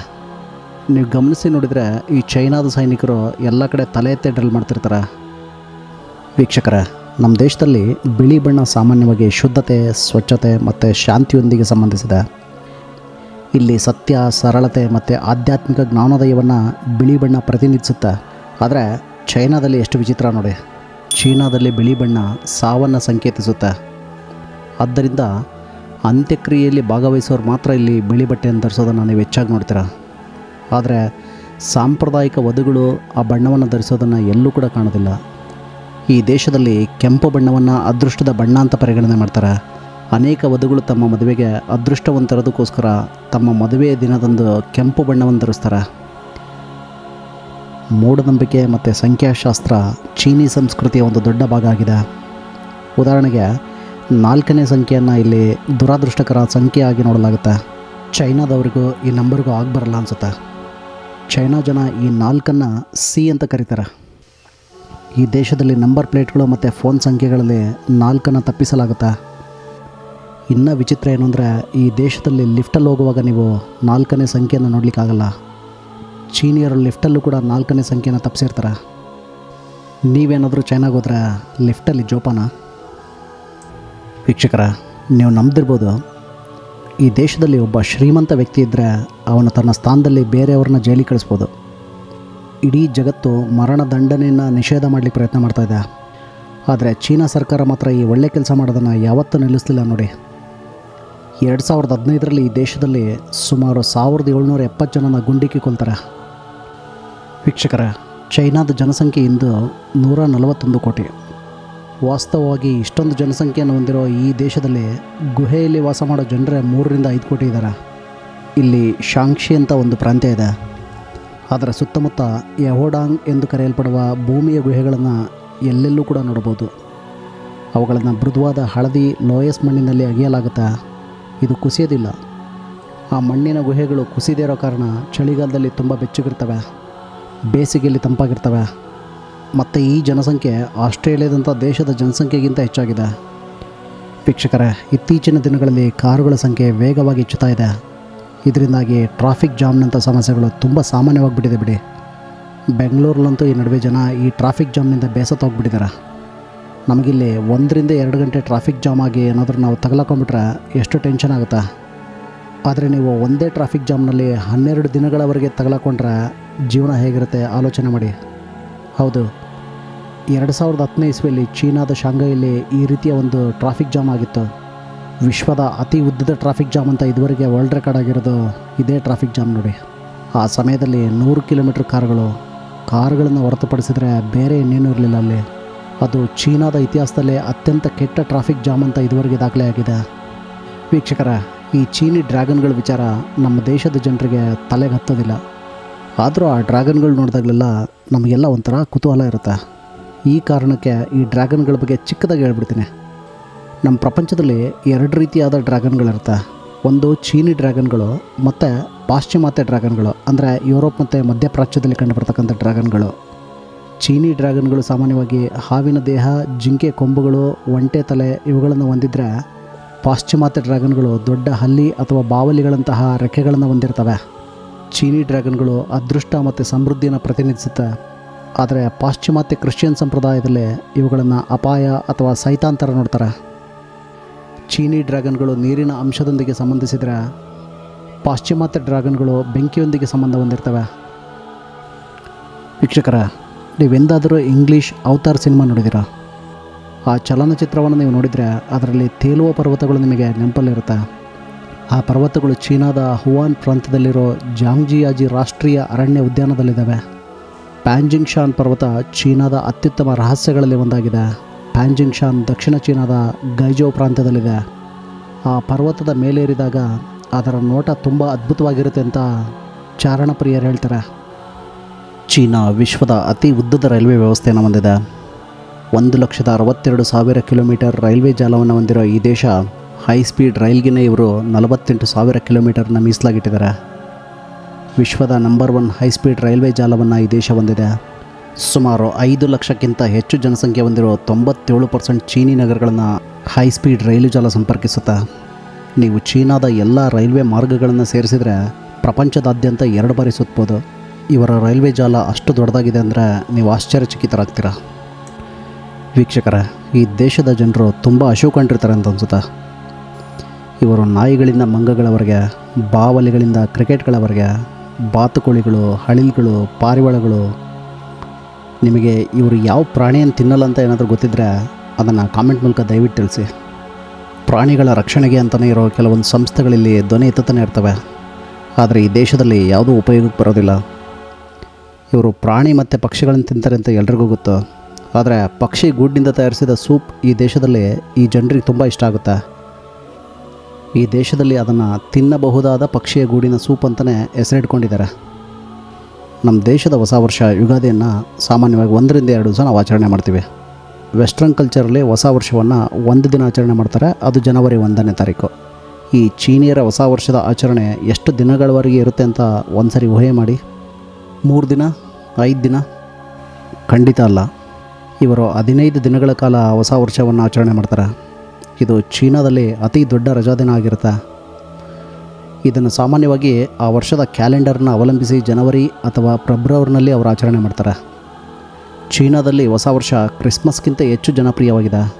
ನೀವು ಗಮನಿಸಿ ನೋಡಿದರೆ ಈ ಚೈನಾದ ಸೈನಿಕರು ಎಲ್ಲ ಕಡೆ ತಲೆ ಎತ್ತೆ ಡ್ರಿಲ್ ಮಾಡ್ತಿರ್ತಾರೆ. ವೀಕ್ಷಕರ ನಮ್ಮ ದೇಶದಲ್ಲಿ ಬಿಳಿ ಬಣ್ಣ ಸಾಮಾನ್ಯವಾಗಿ ಶುದ್ಧತೆ, ಸ್ವಚ್ಛತೆ ಮತ್ತು ಶಾಂತಿಯೊಂದಿಗೆ ಸಂಬಂಧಿಸಿದೆ. ಇಲ್ಲಿ ಸತ್ಯ, ಸರಳತೆ ಮತ್ತು ಆಧ್ಯಾತ್ಮಿಕ ಜ್ಞಾನೋದಯವನ್ನು ಬಿಳಿ ಬಣ್ಣ ಪ್ರತಿನಿಧಿಸುತ್ತೆ. ಆದರೆ ಚೈನಾದಲ್ಲಿ ಎಷ್ಟು ವಿಚಿತ್ರ ನೋಡಿ. ಚೀನಾದಲ್ಲಿ ಬಿಳಿ ಬಣ್ಣ ಸಾವನ್ನು ಸಂಕೇತಿಸುತ್ತೆ. ಆದ್ದರಿಂದ ಅಂತ್ಯಕ್ರಿಯೆಯಲ್ಲಿ ಭಾಗವಹಿಸೋರು ಮಾತ್ರ ಇಲ್ಲಿ ಬಿಳಿ ಬಟ್ಟೆಯನ್ನು ಧರಿಸೋದನ್ನು ನೀವು ಹೆಚ್ಚಾಗಿ ನೋಡ್ತೀರ. ಆದರೆ ಸಾಂಪ್ರದಾಯಿಕ ವಧುಗಳು ಆ ಬಣ್ಣವನ್ನು ಧರಿಸೋದನ್ನು ಎಲ್ಲೂ ಕೂಡ ಕಾಣೋದಿಲ್ಲ. ಈ ದೇಶದಲ್ಲಿ ಕೆಂಪು ಬಣ್ಣವನ್ನು ಅದೃಷ್ಟದ ಬಣ್ಣ ಅಂತ ಪರಿಗಣನೆ ಮಾಡ್ತಾರೆ. ಅನೇಕ ವಧುಗಳು ತಮ್ಮ ಮದುವೆಗೆ ಅದೃಷ್ಟವಂತರದಕ್ಕೋಸ್ಕರ ತಮ್ಮ ಮದುವೆಯ ದಿನದಂದು ಕೆಂಪು ಬಣ್ಣವನ್ನು ಧರಿಸ್ತಾರೆ. ಮೂಢನಂಬಿಕೆ ಮತ್ತು ಸಂಖ್ಯಾಶಾಸ್ತ್ರ ಚೀನಿ ಸಂಸ್ಕೃತಿಯ ಒಂದು ದೊಡ್ಡ ಭಾಗ ಆಗಿದೆ. ಉದಾಹರಣೆಗೆ, ನಾಲ್ಕನೇ ಸಂಖ್ಯೆಯನ್ನು ಇಲ್ಲಿ ದುರಾದೃಷ್ಟಕರ ಆಗಿ ನೋಡಲಾಗುತ್ತೆ. ಚೈನಾದವರಿಗೂ ಈ ನಂಬರ್ಗೂ ಆಗಬರಲ್ಲ ಅನಿಸುತ್ತೆ. ಚೈನಾ ಜನ ಈ ನಾಲ್ಕನ್ನು ಸಿ ಅಂತ ಕರೀತಾರೆ. ಈ ದೇಶದಲ್ಲಿ ನಂಬರ್ ಪ್ಲೇಟ್ಗಳು ಮತ್ತು ಫೋನ್ ಸಂಖ್ಯೆಗಳಲ್ಲಿ ನಾಲ್ಕನ್ನು ತಪ್ಪಿಸಲಾಗುತ್ತಾ? ಇನ್ನೂ ವಿಚಿತ್ರ ಏನು ಅಂದರೆ ಈ ದೇಶದಲ್ಲಿ ಲಿಫ್ಟಲ್ಲಿ ಹೋಗುವಾಗ ನೀವು ನಾಲ್ಕನೇ ಸಂಖ್ಯೆಯನ್ನು ನೋಡಲಿಕ್ಕಾಗಲ್ಲ. ಚೀನಿಯರು ಲಿಫ್ಟಲ್ಲೂ ಕೂಡ ನಾಲ್ಕನೇ ಸಂಖ್ಯೆನ ತಪ್ಪಿಸಿರ್ತಾರೆ? ನೀವೇನಾದರೂ ಚೈನಾಗೆ ಹೋದ್ರೆ ಲಿಫ್ಟಲ್ಲಿ ಜೋಪಾನ? ವೀಕ್ಷಕರ, ನೀವು ನಂಬ್ದಿರ್ಬೋದು. ಈ ದೇಶದಲ್ಲಿ ಒಬ್ಬ ಶ್ರೀಮಂತ ವ್ಯಕ್ತಿ ಇದ್ದರೆ ಅವನು ತನ್ನ ಸ್ಥಾನದಲ್ಲಿ ಬೇರೆಯವ್ರನ್ನ ಜೈಲಿಗೆ ಕಳಿಸ್ಬೋದು. ಇಡೀ ಜಗತ್ತು ಮರಣ ದಂಡನೆಯನ್ನು ನಿಷೇಧ ಮಾಡಲಿಕ್ಕೆ ಪ್ರಯತ್ನ ಮಾಡ್ತಾ ಇದೆ. ಆದರೆ ಚೀನಾ ಸರ್ಕಾರ ಮಾತ್ರ ಈ ಒಳ್ಳೆ ಕೆಲಸ ಮಾಡೋದನ್ನು ಯಾವತ್ತೂ ನಿಲ್ಲಿಸಲಿಲ್ಲ ನೋಡಿ. ಎರಡು ಸಾವಿರದ ಹದಿನೈದರಲ್ಲಿ ಈ ದೇಶದಲ್ಲಿ ಸುಮಾರು ಸಾವಿರದ ಏಳ್ನೂರ ಎಪ್ಪತ್ತು ಜನನ ಗುಂಡಿಕ್ಕಿ ಕೊಲ್ತಾರೆ. ವೀಕ್ಷಕರ, ಚೈನಾದ ಜನಸಂಖ್ಯೆ ಇಂದು ನೂರ ನಲವತ್ತೊಂದು ಕೋಟಿ. ವಾಸ್ತವವಾಗಿ ಇಷ್ಟೊಂದು ಜನಸಂಖ್ಯೆಯನ್ನು ಹೊಂದಿರೋ ಈ ದೇಶದಲ್ಲಿ ಗುಹೆಯಲ್ಲಿ ವಾಸ ಮಾಡೋ ಜನರೇ ಮೂರರಿಂದ ಐದು ಕೋಟಿ ಇದ್ದಾರೆ ಇಲ್ಲಿ ಶಾಂಕ್ಷಿ ಅಂತ ಒಂದು ಪ್ರಾಂತ್ಯ ಇದೆ. ಅದರ ಸುತ್ತಮುತ್ತ ಯಹೋಡಾಂಗ್ ಎಂದು ಕರೆಯಲ್ಪಡುವ ಭೂಮಿಯ ಗುಹೆಗಳನ್ನು ಎಲ್ಲೆಲ್ಲೂ ಕೂಡ ನೋಡಬಹುದು. ಅವುಗಳನ್ನು ಮೃದುವಾದ ಹಳದಿ ಲೋಯಸ್ ಮಣ್ಣಿನಲ್ಲಿ ಅಗೆಯಲಾಗುತ್ತೆ ಇದು ಕುಸಿಯೋದಿಲ್ಲ. ಆ ಮಣ್ಣಿನ ಗುಹೆಗಳು ಕುಸಿದೇ ಇರೋ ಕಾರಣ ಚಳಿಗಾಲದಲ್ಲಿ ತುಂಬ ಬೆಚ್ಚಗಿರ್ತವೆ, ಬೇಸಿಗೆಯಲ್ಲಿ ತಂಪಾಗಿರ್ತವೆ. ಮತ್ತು ಈ ಜನಸಂಖ್ಯೆ ಆಸ್ಟ್ರೇಲಿಯಾದಂಥ ದೇಶದ ಜನಸಂಖ್ಯೆಗಿಂತ ಹೆಚ್ಚಾಗಿದೆ. ವೀಕ್ಷಕರೇ, ಇತ್ತೀಚಿನ ದಿನಗಳಲ್ಲಿ ಕಾರುಗಳ ಸಂಖ್ಯೆ ವೇಗವಾಗಿ ಹೆಚ್ಚುತ್ತಾ ಇದೆ. ಇದರಿಂದಾಗಿ ಟ್ರಾಫಿಕ್ ಜಾಮ್ನಂಥ ಸಮಸ್ಯೆಗಳು ತುಂಬ ಸಾಮಾನ್ಯವಾಗಿಬಿಟ್ಟಿದೆ ಬಿಡಿ. ಬೆಂಗಳೂರಲ್ಲಂತೂ ಈ ನಡುವೆ ಜನ ಈ ಟ್ರಾಫಿಕ್ ಜಾಮ್ನಿಂದ ಬೇಸತ್ತು ಹೋಗ್ಬಿಟ್ಟಿದ್ದಾರೆ ನಮಗಿಲ್ಲಿ ಒಂದರಿಂದ ಎರಡು ಗಂಟೆ ಟ್ರಾಫಿಕ್ ಜಾಮ್ ಆಗಿ ಏನಾದರೂ ನಾವು ತಗಲಾಕೊಂಡ್ಬಿಟ್ರೆ ಎಷ್ಟು ಟೆನ್ಷನ್ ಆಗುತ್ತಾ? ಆದರೆ ನೀವು ಒಂದೇ ಟ್ರಾಫಿಕ್ ಜಾಮ್ನಲ್ಲಿ ಹನ್ನೆರಡು ದಿನಗಳವರೆಗೆ ತಗಲಾಕೊಂಡ್ರೆ ಜೀವನ ಹೇಗಿರುತ್ತೆ ಆಲೋಚನೆ ಮಾಡಿ. ಹೌದು, ಎರಡು ಸಾವಿರದ ಹತ್ತನೇ ಇಸ್ವಿಯಲ್ಲಿ ಚೀನಾದ ಶಾಂಘೈಯಲ್ಲಿ ಈ ರೀತಿಯ ಒಂದು ಟ್ರಾಫಿಕ್ ಜಾಮ್ ಆಗಿತ್ತು. ವಿಶ್ವದ ಅತಿ ಉದ್ದದ ಟ್ರಾಫಿಕ್ ಜಾಮ್ ಅಂತ ಇದುವರೆಗೆ ವರ್ಲ್ಡ್ ರೆಕಾರ್ಡ್ ಆಗಿರೋದು ಇದೇ ಟ್ರಾಫಿಕ್ ಜಾಮ್ ನೋಡಿ. ಆ ಸಮಯದಲ್ಲಿ ನೂರು ಕಿಲೋಮೀಟ್ರ್ ಕಾರುಗಳು, ಕಾರ್ಗಳನ್ನು ಹೊರತುಪಡಿಸಿದರೆ ಬೇರೆ ಇನ್ನೇನೂ ಇರಲಿಲ್ಲ ಅಲ್ಲಿ. ಅದು ಚೀನಾದ ಇತಿಹಾಸದಲ್ಲೇ ಅತ್ಯಂತ ಕೆಟ್ಟ ಟ್ರಾಫಿಕ್ ಜಾಮ್ ಅಂತ ಇದುವರೆಗೆ ದಾಖಲೆ ಆಗಿದೆ. ವೀಕ್ಷಕರ, ಈ ಚೀನಿ ಡ್ರ್ಯಾಗನ್ಗಳ ವಿಚಾರ ನಮ್ಮ ದೇಶದ ಜನರಿಗೆ ತಲೆಗೆ ಹತ್ತೋದಿಲ್ಲ ಆದರೂ ಆ ಡ್ರ್ಯಾಗನ್ಗಳು ನೋಡಿದಾಗಲೆಲ್ಲ ನಮಗೆಲ್ಲ ಒಂಥರ ಕುತೂಹಲ ಇರುತ್ತೆ. ಈ ಕಾರಣಕ್ಕೆ ಈ ಡ್ರ್ಯಾಗನ್ಗಳ ಬಗ್ಗೆ ಚಿಕ್ಕದಾಗಿ ಹೇಳ್ಬಿಡ್ತೀನಿ. ನಮ್ಮ ಪ್ರಪಂಚದಲ್ಲಿ ಎರಡು ರೀತಿಯಾದ ಡ್ರ್ಯಾಗನ್ಗಳಿರುತ್ತೆ. ಒಂದು ಚೀನಿ ಡ್ರ್ಯಾಗನ್ಗಳು, ಮತ್ತು ಪಾಶ್ಚಿಮಾತ್ಯ ಡ್ರ್ಯಾಗನ್ಗಳು, ಅಂದರೆ ಯುರೋಪ್ ಮತ್ತು ಮಧ್ಯಪ್ರಾಚ್ಯದಲ್ಲಿ ಕಂಡುಬರ್ತಕ್ಕಂಥ ಡ್ರ್ಯಾಗನ್ಗಳು. ಚೀನಿ ಡ್ರ್ಯಾಗನ್ಗಳು ಸಾಮಾನ್ಯವಾಗಿ ಹಾವಿನ ದೇಹ, ಜಿಂಕೆ ಕೊಂಬುಗಳು, ಒಂಟೆ ತಲೆ ಇವುಗಳನ್ನು ಹೊಂದಿದ್ರೆ ಪಾಶ್ಚಿಮಾತ್ಯ ಡ್ರ್ಯಾಗನ್ಗಳು ದೊಡ್ಡ ಹಲ್ಲಿ ಅಥವಾ ಬಾವಲಿಗಳಂತಹ ರೆಕ್ಕೆಗಳನ್ನು ಹೊಂದಿರ್ತವೆ. ಚೀನಿ ಡ್ರ್ಯಾಗನ್ಗಳು ಅದೃಷ್ಟ ಮತ್ತು ಸಮೃದ್ಧಿಯನ್ನು ಪ್ರತಿನಿಧಿಸುತ್ತೆ. ಆದರೆ ಪಾಶ್ಚಿಮಾತ್ಯ ಕ್ರಿಶ್ಚಿಯನ್ ಸಂಪ್ರದಾಯದಲ್ಲಿ ಇವುಗಳನ್ನು ಅಪಾಯ ಅಥವಾ ಸೈತಾಂತರ ನೋಡ್ತಾರೆ. ಚೀನಿ ಡ್ರ್ಯಾಗನ್ಗಳು ನೀರಿನ ಅಂಶದೊಂದಿಗೆ ಸಂಬಂಧಿಸಿದರೆ ಪಾಶ್ಚಿಮಾತ್ಯ ಡ್ರ್ಯಾಗನ್ಗಳು ಬೆಂಕಿಯೊಂದಿಗೆ ಸಂಬಂಧ ಹೊಂದಿರ್ತವೆ. ವೀಕ್ಷಕರ, ನೀವೆಂದಾದರೂ ಇಂಗ್ಲೀಷ್ ಅವತಾರ್ ಸಿನಿಮಾ ನೋಡಿದ್ದೀರಾ? ಆ ಚಲನಚಿತ್ರವನ್ನು ನೀವು ನೋಡಿದರೆ ಅದರಲ್ಲಿ ತೇಲುವ ಪರ್ವತಗಳು ನಿಮಗೆ ನೆನಪಲ್ಲಿರುತ್ತೆ. ಆ ಪರ್ವತಗಳು ಚೀನಾದ ಹುವಾನ್ ಪ್ರಾಂತ್ಯದಲ್ಲಿರೋ ಜಾಂಗ್ಜಿಯಾಜಿ ರಾಷ್ಟ್ರೀಯ ಅರಣ್ಯ ಉದ್ಯಾನದಲ್ಲಿದ್ದಾವೆ. ಪ್ಯಾಂಜಿಂಗ್ ಶಾನ್ ಪರ್ವತ ಚೀನಾದ ಅತ್ಯುತ್ತಮ ರಹಸ್ಯಗಳಲ್ಲಿ ಒಂದಾಗಿದೆ. ಪ್ಯಾಂಜಿಂಗ್ ಶಾನ್ ದಕ್ಷಿಣ ಚೀನಾದ ಗೈಜೋ ಪ್ರಾಂತ್ಯದಲ್ಲಿದೆ. ಆ ಪರ್ವತದ ಮೇಲೇರಿದಾಗ ಅದರ ನೋಟ ತುಂಬ ಅದ್ಭುತವಾಗಿರುತ್ತೆ ಅಂತ ಚಾರಣಪ್ರಿಯರು ಹೇಳ್ತಾರೆ. ಚೀನಾ ವಿಶ್ವದ ಅತಿ ಉದ್ದದ ರೈಲ್ವೆ ವ್ಯವಸ್ಥೆಯನ್ನು ಹೊಂದಿದೆ. ಒಂದು ಲಕ್ಷದ ಅರವತ್ತೆರಡು ಸಾವಿರ ಕಿಲೋಮೀಟರ್ ರೈಲ್ವೆ ಜಾಲವನ್ನು ಹೊಂದಿರೋ ಈ ದೇಶ ಹೈ ಸ್ಪೀಡ್ ರೈಲ್ಗಿನೇ ಇವರು ನಲವತ್ತೆಂಟು ಸಾವಿರ ಕಿಲೋಮೀಟರ್ನ ಮೀಸಲಾಗಿಟ್ಟಿದ್ದಾರೆ. ವಿಶ್ವದ number one high speed railway ಜಾಲವನ್ನು ಈ ದೇಶ ಹೊಂದಿದೆ. ಸುಮಾರು ಐದು ಲಕ್ಷಕ್ಕಿಂತ ಹೆಚ್ಚು ಜನಸಂಖ್ಯೆ ಹೊಂದಿರುವ ತೊಂಬತ್ತೇಳು ಪರ್ಸೆಂಟ್ ಚೀನಿ ನಗರಗಳನ್ನು ಹೈ ಸ್ಪೀಡ್ ರೈಲು ಜಾಲ ಸಂಪರ್ಕಿಸುತ್ತಾ, ನೀವು ಚೀನಾದ ಎಲ್ಲ ರೈಲ್ವೆ ಮಾರ್ಗಗಳನ್ನು ಸೇರಿಸಿದರೆ ಪ್ರಪಂಚದಾದ್ಯಂತ ಎರಡು ಬಾರಿ ಸುತ್ತಬೋದು ಇವರ ರೈಲ್ವೆ ಜಾಲ ಅಷ್ಟು ದೊಡ್ಡದಾಗಿದೆ ಅಂದರೆ ನೀವು ಆಶ್ಚರ್ಯಚಕಿತರಾಗ್ತೀರಾ. ವೀಕ್ಷಕರ, ಈ ದೇಶದ ಜನರು ತುಂಬ ಅಶೋಕೊಂಡಿರ್ತಾರೆ ಅಂತ ಅನ್ಸುತ್ತೆ. ಇವರು ನಾಯಿಗಳಿಂದ ಮಂಗಗಳವರೆಗೆ, ಬಾವಲಿಗಳಿಂದ ಕ್ರಿಕೆಟ್ಗಳವರೆಗೆ, ಬಾತುಕೋಳಿಗಳು, ಹಳಿಲ್ಗಳು, ಪಾರಿವಾಳಗಳು ನಿಮಗೆ ಇವರು ಯಾವ ಪ್ರಾಣಿಯನ್ನು ತಿನ್ನಲ್ಲ ಅಂತ ಏನಾದರೂ ಗೊತ್ತಿದ್ದರೆ ಅದನ್ನು ಕಾಮೆಂಟ್ ಮೂಲಕ ದಯವಿಟ್ಟು ತಿಳಿಸಿ. ಪ್ರಾಣಿಗಳ ರಕ್ಷಣೆಗೆ ಅಂತಲೇ ಇರೋ ಕೆಲವೊಂದು ಸಂಸ್ಥೆಗಳಲ್ಲಿ ಧ್ವನಿ ಎತ್ತುತ್ತಾನೆ ಇರ್ತವೆ. ಆದರೆ ಈ ದೇಶದಲ್ಲಿ ಯಾವುದೂ ಉಪಯೋಗಕ್ಕೆ ಬರೋದಿಲ್ಲ. ಇವರು ಪ್ರಾಣಿ ಮತ್ತು ಪಕ್ಷಿಗಳನ್ನು ತಿಂತಾರೆ ಅಂತ ಎಲ್ರಿಗೂ ಗೊತ್ತು. ಆದರೆ ಪಕ್ಷಿ ಗೂಡಿನಿಂದ ತಯಾರಿಸಿದ ಸೂಪ್ ಈ ದೇಶದಲ್ಲಿ ಈ ಜನರಿಗೆ ತುಂಬ ಇಷ್ಟ ಆಗುತ್ತೆ. ಈ ದೇಶದಲ್ಲಿ ಅದನ್ನು ತಿನ್ನಬಹುದಾದ ಪಕ್ಷಿಯ ಗೂಡಿನ ಸೂಪ್ ಅಂತಲೇ ಹೆಸರಿಟ್ಕೊಂಡಿದ್ದಾರೆ. ನಮ್ಮ ದೇಶದ ಹೊಸ ವರ್ಷ ಯುಗಾದಿಯನ್ನು ಸಾಮಾನ್ಯವಾಗಿ ಒಂದರಿಂದ ಎರಡು ದಿವಸ ನಾವು ಆಚರಣೆ ಮಾಡ್ತೀವಿ. ವೆಸ್ಟ್ರನ್ ಕಲ್ಚರಲ್ಲಿ ಹೊಸ ವರ್ಷವನ್ನು ಒಂದು ದಿನ ಆಚರಣೆ ಮಾಡ್ತಾರೆ, ಅದು ಜನವರಿ ಒಂದನೇ ತಾರೀಕು. ಈ ಚೀನಿಯರ ಹೊಸ ವರ್ಷದ ಆಚರಣೆ ಎಷ್ಟು ದಿನಗಳವರೆಗೆ ಇರುತ್ತೆ ಅಂತ ಒಂದ್ಸರಿ ಊಹೆ ಮಾಡಿ. ಮೂರು ದಿನ, ಐದು ದಿನ? ಖಂಡಿತ ಅಲ್ಲ. ಇವರು ಹದಿನೈದು ದಿನಗಳ ಕಾಲ ಹೊಸ ವರ್ಷವನ್ನು ಆಚರಣೆ ಮಾಡ್ತಾರೆ. ಇದು ಚೀನಾದಲ್ಲಿ ಅತಿ ದೊಡ್ಡ ರಜಾದಿನ ಆಗಿರುತ್ತೆ. ಇದನ್ನು ಸಾಮಾನ್ಯವಾಗಿ ಆ ವರ್ಷದ ಕ್ಯಾಲೆಂಡರ್ನ ಅವಲಂಬಿಸಿ ಜನವರಿ ಅಥವಾ ಫೆಬ್ರವರಿನಲ್ಲಿ ಅವರು ಆಚರಣೆ ಮಾಡ್ತಾರೆ. ಚೀನಾದಲ್ಲಿ ಹೊಸ ವರ್ಷ ಕ್ರಿಸ್ಮಸ್ಗಿಂತ ಹೆಚ್ಚು ಜನಪ್ರಿಯವಾಗಿದೆ.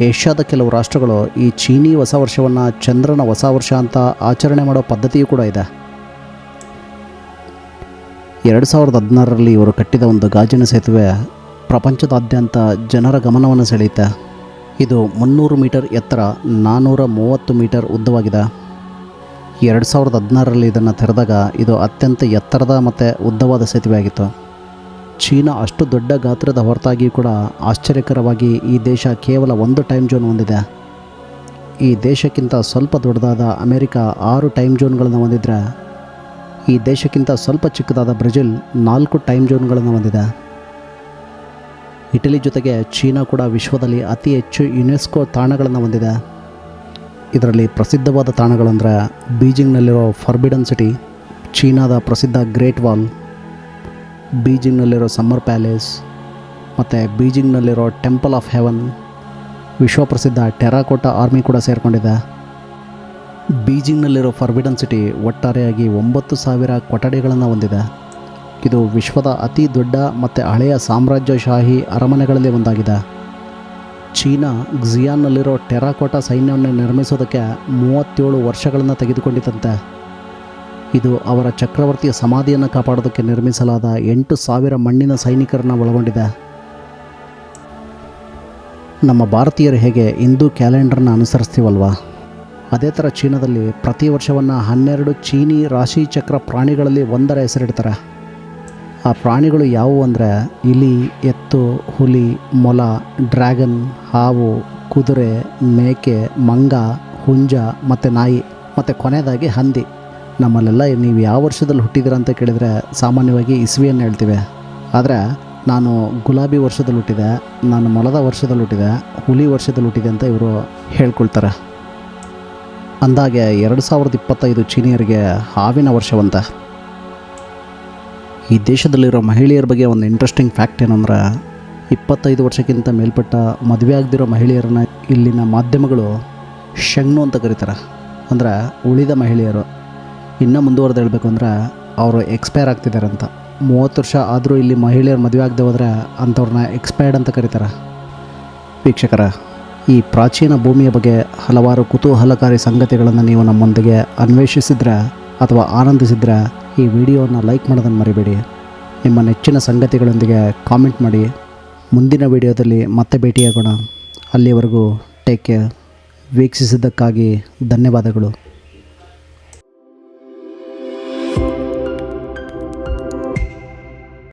ಏಷ್ಯಾದ ಕೆಲವು ರಾಷ್ಟ್ರಗಳು ಈ ಚೀನಿ ಹೊಸ ವರ್ಷವನ್ನು ಚಂದ್ರನ ಹೊಸ ವರ್ಷ ಅಂತ ಆಚರಣೆ ಮಾಡೋ ಪದ್ಧತಿಯೂ ಕೂಡ ಇದೆ. ಎರಡು ಸಾವಿರದ ಹದಿನಾರರಲ್ಲಿ ಇವರು ಕಟ್ಟಿದ ಒಂದು ಗಾಜಿನ ಸೇತುವೆ ಪ್ರಪಂಚದಾದ್ಯಂತ ಜನರ ಗಮನವನ್ನು ಸೆಳೆಯುತ್ತೆ. ಇದು ಮುನ್ನೂರು ಮೀಟರ್ ಎತ್ತರ ನಾನ್ನೂರ ಮೂವತ್ತು ಮೀಟರ್ ಉದ್ದವಾಗಿದೆ. ಎರಡು ಸಾವಿರದ ಹದಿನಾರರಲ್ಲಿ ಇದನ್ನು ತೆರೆದಾಗ ಇದು ಅತ್ಯಂತ ಎತ್ತರದ ಮತ್ತು ಉದ್ದವಾದ ಸೇತುವೆ ಆಗಿತ್ತು ಚೀನಾ ಅಷ್ಟು ದೊಡ್ಡ ಗಾತ್ರದ ಹೊರತಾಗಿಯೂ ಕೂಡ ಆಶ್ಚರ್ಯಕರವಾಗಿ ಈ ದೇಶ ಕೇವಲ ಒಂದು ಟೈಮ್ ಜೋನ್ ಹೊಂದಿದೆ. ಈ ದೇಶಕ್ಕಿಂತ ಸ್ವಲ್ಪ ದೊಡ್ಡದಾದ ಅಮೆರಿಕ ಆರು ಟೈಮ್ ಜೋನ್ಗಳನ್ನು ಹೊಂದಿದ್ರೆ, ಈ ದೇಶಕ್ಕಿಂತ ಸ್ವಲ್ಪ ಚಿಕ್ಕದಾದ ಬ್ರೆಜಿಲ್ ನಾಲ್ಕು ಟೈಮ್ ಜೋನ್ಗಳನ್ನು ಹೊಂದಿದೆ. ಇಟಲಿ ಜೊತೆಗೆ ಚೀನಾ ಕೂಡ ವಿಶ್ವದಲ್ಲಿ ಅತಿ ಹೆಚ್ಚು ಯುನೆಸ್ಕೋ ತಾಣಗಳನ್ನು ಹೊಂದಿದೆ. ಇದರಲ್ಲಿ ಪ್ರಸಿದ್ಧವಾದ ತಾಣಗಳಂದರೆ ಬೀಜಿಂಗ್ನಲ್ಲಿರೋ ಫರ್ಬಿಡನ್ ಸಿಟಿ, ಚೀನಾದ ಪ್ರಸಿದ್ಧ ಗ್ರೇಟ್ ವಾಲ್, ಬೀಜಿಂಗ್ನಲ್ಲಿರೋ ಸಮ್ಮರ್ ಪ್ಯಾಲೇಸ್, ಮತ್ತು ಬೀಜಿಂಗ್ನಲ್ಲಿರೋ ಟೆಂಪಲ್ ಆಫ್ ಹೆವನ್, ವಿಶ್ವಪ್ರಸಿದ್ಧ ಟೆರಾಕೋಟಾ ಆರ್ಮಿ ಕೂಡ ಸೇರಿಕೊಂಡಿದೆ. ಬೀಜಿಂಗ್ನಲ್ಲಿರೋ ಫರ್ಬಿಡನ್ ಸಿಟಿ ಒಟ್ಟಾರೆಯಾಗಿ ಒಂಬತ್ತು ಸಾವಿರ ಕೊಠಡಿಗಳನ್ನು ಹೊಂದಿದೆ. ಇದು ವಿಶ್ವದ ಅತಿ ದೊಡ್ಡ ಮತ್ತು ಹಳೆಯ ಸಾಮ್ರಾಜ್ಯಶಾಹಿ ಅರಮನೆಗಳಲ್ಲಿ ಒಂದಾಗಿದೆ. ಚೀನಾ ಜಿಯಾನ್ನಲ್ಲಿರೋ ಟೆರಾಕೋಟಾ ಸೈನ್ಯವನ್ನು ನಿರ್ಮಿಸೋದಕ್ಕೆ ಮೂವತ್ತೇಳು ವರ್ಷಗಳನ್ನು ತೆಗೆದುಕೊಂಡಿತಂತೆ ಇದು ಅವರ ಚಕ್ರವರ್ತಿಯ ಸಮಾಧಿಯನ್ನು ಕಾಪಾಡೋದಕ್ಕೆ ನಿರ್ಮಿಸಲಾದ ಎಂಟು ಸಾವಿರ ಮಣ್ಣಿನ ಸೈನಿಕರನ್ನು ಒಳಗೊಂಡಿದೆ. ನಮ್ಮ ಭಾರತೀಯರು ಹೇಗೆ ಹಿಂದೂ ಕ್ಯಾಲೆಂಡರ್ನ ಅನುಸರಿಸ್ತೀವಲ್ವಾ? ಅದೇ ಥರ ಚೀನಾದಲ್ಲಿ ಪ್ರತಿ ವರ್ಷವನ್ನು ಹನ್ನೆರಡು ಚೀನಿ ರಾಶಿ ಚಕ್ರ ಪ್ರಾಣಿಗಳಲ್ಲಿ ಒಂದರ ಹೆಸರಿಡ್ತಾರೆ. ಆ ಪ್ರಾಣಿಗಳು ಯಾವುವು ಅಂದರೆ ಇಲಿ, ಎತ್ತು, ಹುಲಿ, ಮೊಲ, ಡ್ರ್ಯಾಗನ್, ಹಾವು, ಕುದುರೆ, ಮೇಕೆ, ಮಂಗ, ಹುಂಜ ಮತ್ತು ನಾಯಿ ಮತ್ತು ಕೊನೆಯದಾಗಿ ಹಂದಿ. ನಮ್ಮಲ್ಲೆಲ್ಲ ನೀವು ಯಾವ ವರ್ಷದಲ್ಲಿ ಹುಟ್ಟಿದ್ದೀರ ಅಂತ ಕೇಳಿದರೆ ಸಾಮಾನ್ಯವಾಗಿ ಇಸ್ವಿಯನ್ನು ಹೇಳ್ತೀವಿ. ಆದರೆ ನಾನು ಗುಲಾಬಿ ವರ್ಷದಲ್ಲಿ ಹುಟ್ಟಿದೆ, ನಾನು ಮೊಲದ ವರ್ಷದಲ್ಲಿ ಹುಟ್ಟಿದೆ, ಹುಲಿ ವರ್ಷದಲ್ಲಿ ಹುಟ್ಟಿದೆ ಅಂತ ಇವರು ಹೇಳ್ಕೊಳ್ತಾರೆ. ಅಂದಾಗೆ ಎರಡು ಸಾವಿರದ ಇಪ್ಪತ್ತೈದು ಚೀನಿಯರಿಗೆ ಹಾವಿನ ವರ್ಷವಂತ. ಈ ದೇಶದಲ್ಲಿರೋ ಮಹಿಳೆಯರ ಬಗ್ಗೆ ಒಂದು ಇಂಟ್ರೆಸ್ಟಿಂಗ್ ಫ್ಯಾಕ್ಟ್ ಏನಂದ್ರೆ, ಇಪ್ಪತ್ತೈದು ವರ್ಷಕ್ಕಿಂತ ಮೇಲ್ಪಟ್ಟ ಮದುವೆ ಆಗದಿರೋ ಮಹಿಳೆಯರನ್ನ ಇಲ್ಲಿನ ಮಾಧ್ಯಮಗಳು ಶೆಂಗ್ನು ಅಂತ ಕರೀತಾರೆ. ಅಂದರೆ ಉಳಿದ ಮಹಿಳೆಯರು. ಇನ್ನೂ ಮುಂದುವರೆದು ಹೇಳಬೇಕು ಅಂದರೆ, ಅವರು ಎಕ್ಸ್ಪೈರ್ ಆಗ್ತಿದ್ದಾರೆ ಅಂತ. ಮೂವತ್ತು ವರ್ಷ ಆದರೂ ಇಲ್ಲಿ ಮಹಿಳೆಯರು ಮದುವೆ ಆಗದೆ ಹೋದರೆ ಅಂಥವ್ರನ್ನ ಎಕ್ಸ್ಪೈರ್ಡ್ ಅಂತ ಕರೀತಾರೆ. ವೀಕ್ಷಕರ, ಈ ಪ್ರಾಚೀನ ಭೂಮಿಯ ಬಗ್ಗೆ ಹಲವಾರು ಕುತೂಹಲಕಾರಿ ಸಂಗತಿಗಳನ್ನು ನೀವು ನಮ್ಮೊಂದಿಗೆ ಅನ್ವೇಷಿಸಿದ್ರೆ ಅಥವಾ ಆನಂದಿಸಿದ್ರೆ ಈ ವಿಡಿಯೋವನ್ನು ಲೈಕ್ ಮಾಡೋದನ್ನು ಮರಿಬೇಡಿ. ನಿಮ್ಮ ನೆಚ್ಚಿನ ಸಂಗತಿಗಳೊಂದಿಗೆ ಕಾಮೆಂಟ್ ಮಾಡಿ. ಮುಂದಿನ ವಿಡಿಯೋದಲ್ಲಿ ಮತ್ತೆ ಭೇಟಿಯಾಗೋಣ. ಅಲ್ಲಿವರೆಗೂ ಟೇಕ್ ಕೇರ್. ವೀಕ್ಷಿಸಿದ್ದಕ್ಕಾಗಿ ಧನ್ಯವಾದಗಳು.